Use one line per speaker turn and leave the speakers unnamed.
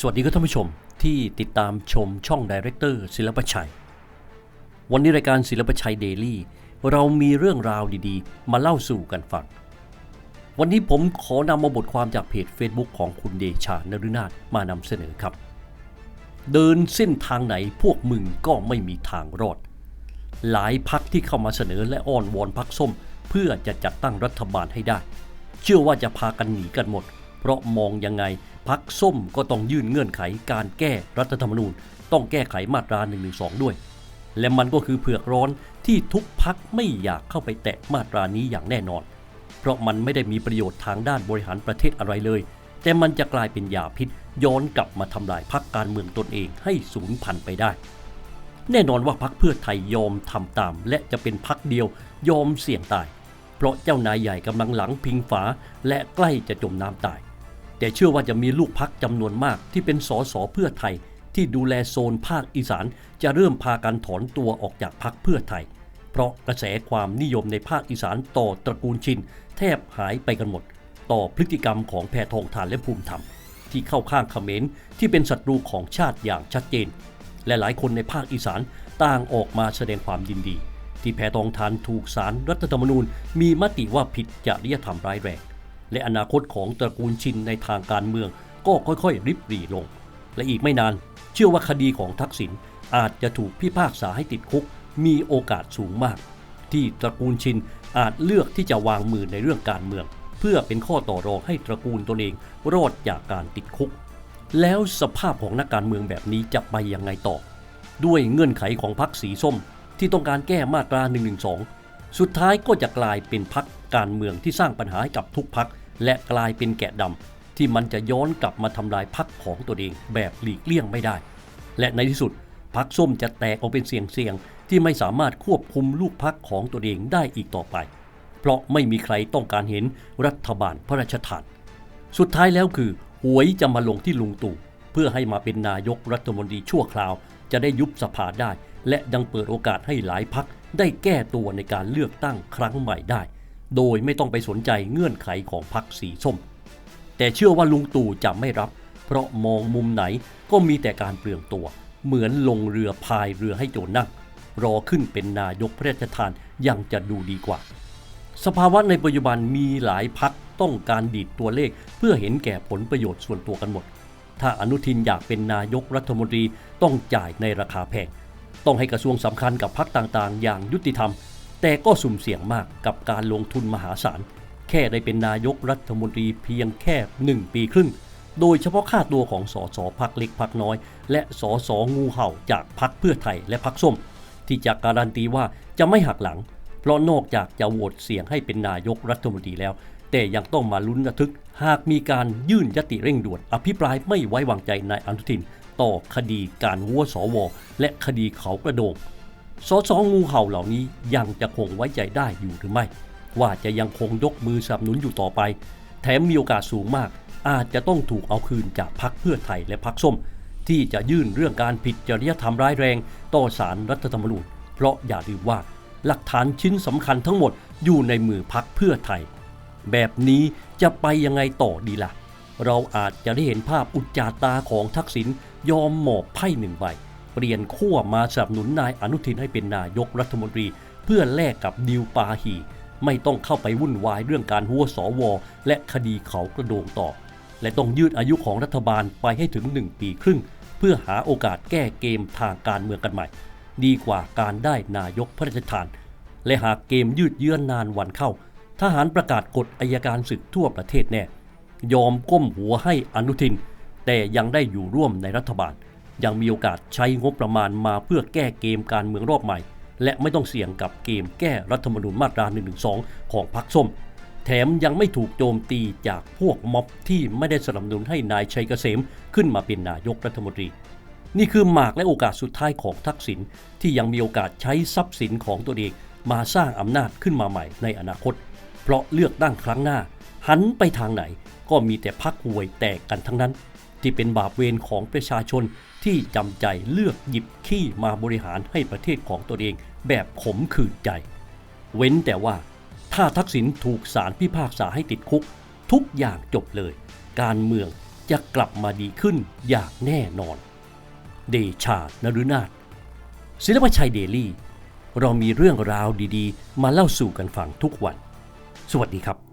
สวัสดีครับท่านผู้ชมที่ติดตามชมช่องดีเรคเตอร์ศิลปชัย วันนี้รายการศิลปชัยเดลี่เรามีเรื่องราวดีๆ มาเล่าสู่กันฟัง วันนี้ผมขอนำมาบทความจากเพจ Facebook ของคุณเดชานฤนาถมานำเสนอครับ เดินเส้นทางไหนพวกมึงก็ไม่มีทางรอด หลายพักที่เข้ามาเสนอและอ้อนวอนพักส้ม เพื่อจะจัดตั้งรัฐบาลให้ได้ เชื่อว่าจะพากันหนีกันหมด เพราะมองยังไงพักส้มก็ต้องยื่นเงื่อนไขการแก้รัฐธรรมนูญ ต้องแก้ไขมาตรา1นึด้วย และมันก็คือเผือกร้อนที่ทุกพักไม่อยากเข้าไปแตะมาตรานี้อย่างแน่นอน เพราะมันไม่ได้มีประโยชน์ทางด้านบริหารประเทศอะไรเลย แต่มันจะกลายเป็นยาพิษ ย้อนกลับมาทำลายพักการเมืองตนเองให้สูญพันธุ์ไปได้ แน่นอนว่าพักเพื่อไทยยอมทำตาม และจะเป็นพักเดียวยอมเสี่ยงตาย เพราะเจ้านายใหญ่กำลังหลังพิงฝาและใกล้จะจมน้ำตาย แต่เชื่อว่าจะมีลูกพักจำนวนมากที่เป็นสสเพื่อไทย ที่ดูแลโซนภาคอีสาน จะเริ่มพากันถอนตัวออกจากพักเพื่อไทย เพราะกระแสความนิยมในภาคอีสานต่อตระกูลชิน แทบหายไปกันหมด ต่อพฤติกรรมของแพทองทานและภูมิธรรม ที่เข้าข้างเขมรที่เป็นศัตรูของชาติอย่างชัดเจน และหลายคนในภาคอีสานต่างออกมาแสดงความยินดี ที่แพทองทานถูกสารรัฐธรรมนูญมีมติว่าผิดจริยธรรมร้ายแรง และอนาคตของตระกูลชินในทางการเมือง ก็ค่อยๆ ริบหรี่ลง และอีกไม่นาน เชื่อว่าคดีของทักษิณอาจจะถูกพิพากษาให้ติดคุก มีโอกาสสูงมาก ที่ตระกูลชินอาจเลือกที่จะวางมือในเรื่องการเมือง เพื่อเป็นข้อต่อรองให้ตระกูลตนเองรอดจากการติดคุก แล้วสภาพของนักการเมืองแบบนี้จะไปยังไงต่อ ด้วยเงื่อนไขของพรรคสีส้ม ที่ต้องการแก้มาตรา1นึสุดท้ายก็จะกลายเป็นพรรคการเมืองที่สร้างปัญหาให้กับทุกพรรค และกลายเป็นแกะดำที่มันจะย้อนกลับมาทำลายพรรคของตัวเองแบบหลีกเลี่ยงไม่ได้ และในที่สุดพรรคส้มจะแตกออกเป็นเสียงๆที่ไม่สามารถควบคุมลูกพรรคของตัวเองได้อีกต่อไป เพราะไม่มีใครต้องการเห็นรัฐบาลพระราชทาน สุดท้ายแล้วคือหวยจะมาลงที่ลุงตู่เพื่อให้มาเป็นนายกรัฐมนตรีชั่วคราว จะได้ยุบสภาได้ และยังเปิดโอกาสให้หลายพักได้แก้ตัวในการเลือกตั้งครั้งใหม่ได้ โดยไม่ต้องไปสนใจเงื่อนไขของพักสีส้ม แต่เชื่อว่าลุงตู่จะไม่รับ เพราะมองมุมไหนก็มีแต่การเปลืองตัว เหมือนลงเรือพายเรือให้โจรนั่ง รอขึ้นเป็นนายกพระราชทานยังจะดูดีกว่า สภาวะในปัจจุบันมีหลายพักต้องการดีดตัวเลขเพื่อเห็นแก่ผลประโยชน์ส่วนตัวกันหมด ถ้าอนุทินอยากเป็นนายกรัฐมนตรีต้องจ่ายในราคาแพง ต้องให้กระทรวงสำคัญกับพักต่างๆ อย่างยุติธรรม แต่ก็สุ่มเสี่ยงมากกับการลงทุนมหาศาล แค่ได้เป็นนายกรัฐมนตรีเพียงแค่ 1 ปีครึ่ง โดยเฉพาะค่าตัวของสสพักเล็กพักน้อย และสสงูเห่าจากพักเพื่อไทยและพักส้ม ที่จะการันตีว่าจะไม่หักหลัง เพราะนอกจากจะโหวตเสียงให้เป็นนายกรัฐมนตรีแล้ว แต่ยังต้องมาลุ้นระทึก หากมีการยื่นยติเร่งด่วนอภิปรายไม่ไว้วางใจนายอนุทิน ต่อคดีการหัวสวและคดีเขากระโดง สสงูเห่าเหล่านี้ยังจะคงไว้ใจได้อยู่หรือไม่ ว่าจะยังคงยกมือสนับสนุนอยู่ต่อไป แถมมีโอกาสสูงมาก อาจจะต้องถูกเอาคืนจากพรรคเพื่อไทยและพรรคส้ม ที่จะยื่นเรื่องการผิดจริยธรรมร้ายแรง ต่อสารรัฐธรรมนูญเพราะอย่าลืมว่า หลักฐานชิ้นสำคัญทั้งหมดอยู่ในมือพรรคเพื่อไทย แบบนี้จะไปยังไงต่อดีล่ะ เราอาจจะได้เห็นภาพอุจจาตาของทักษิณยอมหมอบไพ่หนึ่งใบ เปลี่ยนขั้วมาสนับสนุนนายอนุทินให้เป็นนายกรัฐมนตรี เพื่อแลกกับดิวปาหี ไม่ต้องเข้าไปวุ่นวายเรื่องการหัวสวและคดีเขากระโดงต่อ และต้องยืดอายุของรัฐบาลไปให้ถึง 1 ปีครึ่ง เพื่อหาโอกาสแก้เกมทางการเมืองกันใหม่ ดีกว่าการได้นายกพระราชทาน และหากเกมยืดเยื้อนนานวันเข้า ทหารประกาศกฎอายการศึกทั่วประเทศแน่ยอมก้มหัวให้อนุทิน แต่ยังได้อยู่ร่วมในรัฐบาล ยังมีโอกาสใช้งบประมาณมาเพื่อแก้เกมการเมืองรอบใหม่ และไม่ต้องเสี่ยงกับเกมแก้รัฐธรรมนูญมาตรา1นึของพรรคส้ม แถมยังไม่ถูกโจมตีจากพวกม็อบที่ไม่ได้สนับสนุนให้นายชัยเกษมขึ้นมาเป็นนายกรัฐมนตรี นี่คือหมากและโอกาสสุดท้ายของทักษิณที่ยังมีโอกาสใช้ทรัพย์สินของตัวเองมาสร้างอำนาจขึ้นมาใหม่ในอนาคต เพราะเลือกตั้งครั้งหน้า หันไปทางไหนก็มีแต่พักหวยแตกกันทั้งนั้น ที่เป็นบาปเวรของประชาชนที่จำใจเลือกหยิบขี้มาบริหารให้ประเทศของตัวเองแบบขมขื่นใจ เว้นแต่ว่าถ้าทักษิณถูกศาลพิพากษาให้ติดคุก ทุกอย่างจบเลย การเมืองจะกลับมาดีขึ้นอย่างแน่นอน เดชานรุนาถศิลปชัยเดลี่ เรามีเรื่องราวดีๆ มาเล่าสู่กันฟังทุกวัน สวัสดีครับ